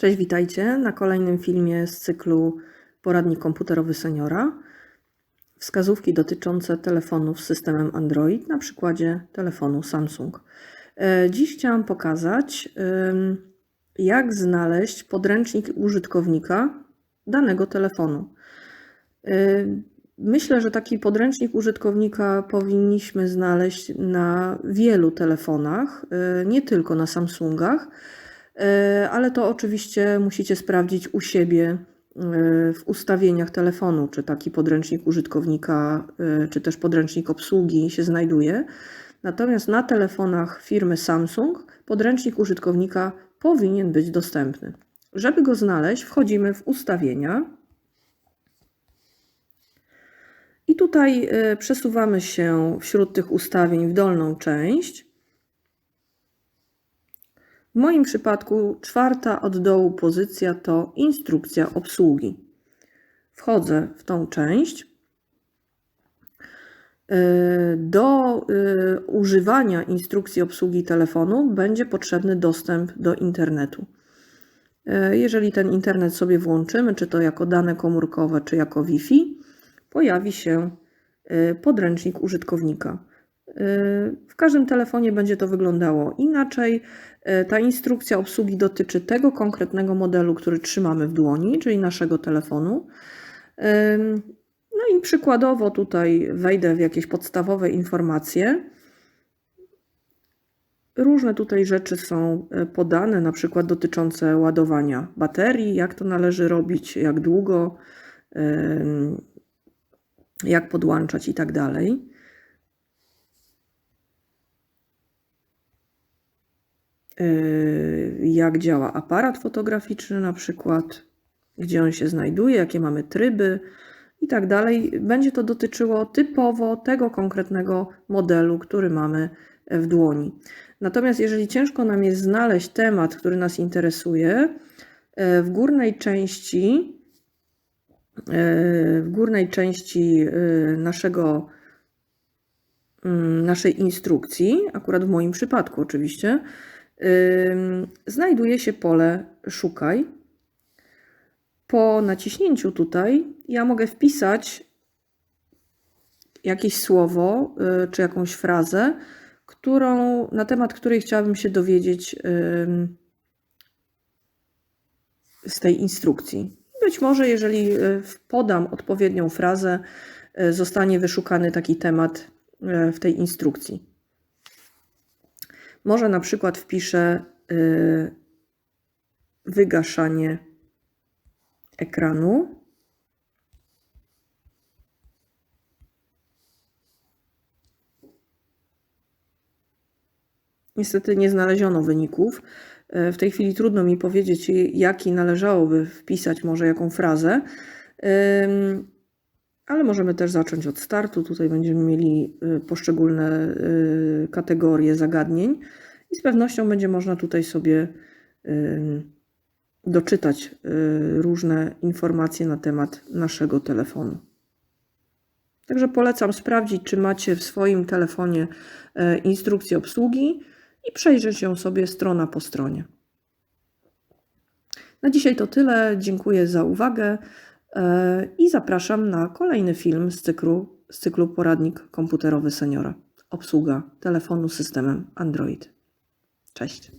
Cześć, witajcie na kolejnym filmie z cyklu Poradnik komputerowy seniora. Wskazówki dotyczące telefonów z systemem Android na przykładzie telefonu Samsung. E, Dziś chciałam pokazać, jak znaleźć podręcznik użytkownika danego telefonu. E, Myślę, że taki podręcznik użytkownika powinniśmy znaleźć na wielu telefonach, e, nie tylko na Samsungach. E, ale to oczywiście musicie sprawdzić u siebie e, w ustawieniach telefonu, czy taki podręcznik użytkownika, e, czy też podręcznik obsługi się znajduje. Natomiast na telefonach firmy Samsung podręcznik użytkownika powinien być dostępny. Żeby go znaleźć, wchodzimy w ustawienia. I tutaj przesuwamy się wśród tych ustawień w dolną część. W moim przypadku czwarta od dołu pozycja to instrukcja obsługi. Wchodzę w tą część. Do y, używania instrukcji obsługi telefonu będzie potrzebny dostęp do internetu. Y, jeżeli ten internet sobie włączymy, czy to jako dane komórkowe, czy jako Wi-Fi, pojawi się podręcznik użytkownika. W każdym telefonie będzie to wyglądało inaczej. Ta instrukcja obsługi dotyczy tego konkretnego modelu, który trzymamy w dłoni, czyli naszego telefonu. No i przykładowo tutaj wejdę w jakieś podstawowe informacje. Różne tutaj rzeczy są podane, na przykład dotyczące ładowania baterii, jak to należy robić, jak długo, jak podłączać i tak dalej. Jak działa aparat fotograficzny, na przykład, gdzie on się znajduje, jakie mamy tryby i tak dalej. Będzie to dotyczyło typowo tego konkretnego modelu, który mamy w dłoni. Natomiast jeżeli ciężko nam jest znaleźć temat, który nas interesuje, w górnej części w górnej części naszego naszej instrukcji, akurat w moim przypadku oczywiście, znajduje się pole Szukaj. Po naciśnięciu tutaj ja mogę wpisać jakieś słowo y, czy jakąś frazę, którą, na temat której chciałabym się dowiedzieć z tej instrukcji. Być może, jeżeli y, podam odpowiednią frazę, y, zostanie wyszukany taki temat w tej instrukcji. Może na przykład wpiszę y, wygaszanie ekranu. Niestety nie znaleziono wyników. Y, w tej chwili trudno mi powiedzieć, jaki należałoby wpisać, może jaką frazę ale możemy też zacząć od startu. Tutaj będziemy mieli y, poszczególne y, kategorie zagadnień i z pewnością będzie można tutaj sobie doczytać y, różne informacje na temat naszego telefonu. Także polecam sprawdzić, czy macie w swoim telefonie e, instrukcję obsługi i przejrzeć ją sobie strona po stronie. Na dzisiaj to tyle. Dziękuję za uwagę. I zapraszam na kolejny film z cyklu, z cyklu Poradnik komputerowy seniora. Obsługa telefonu systemem Android. Cześć.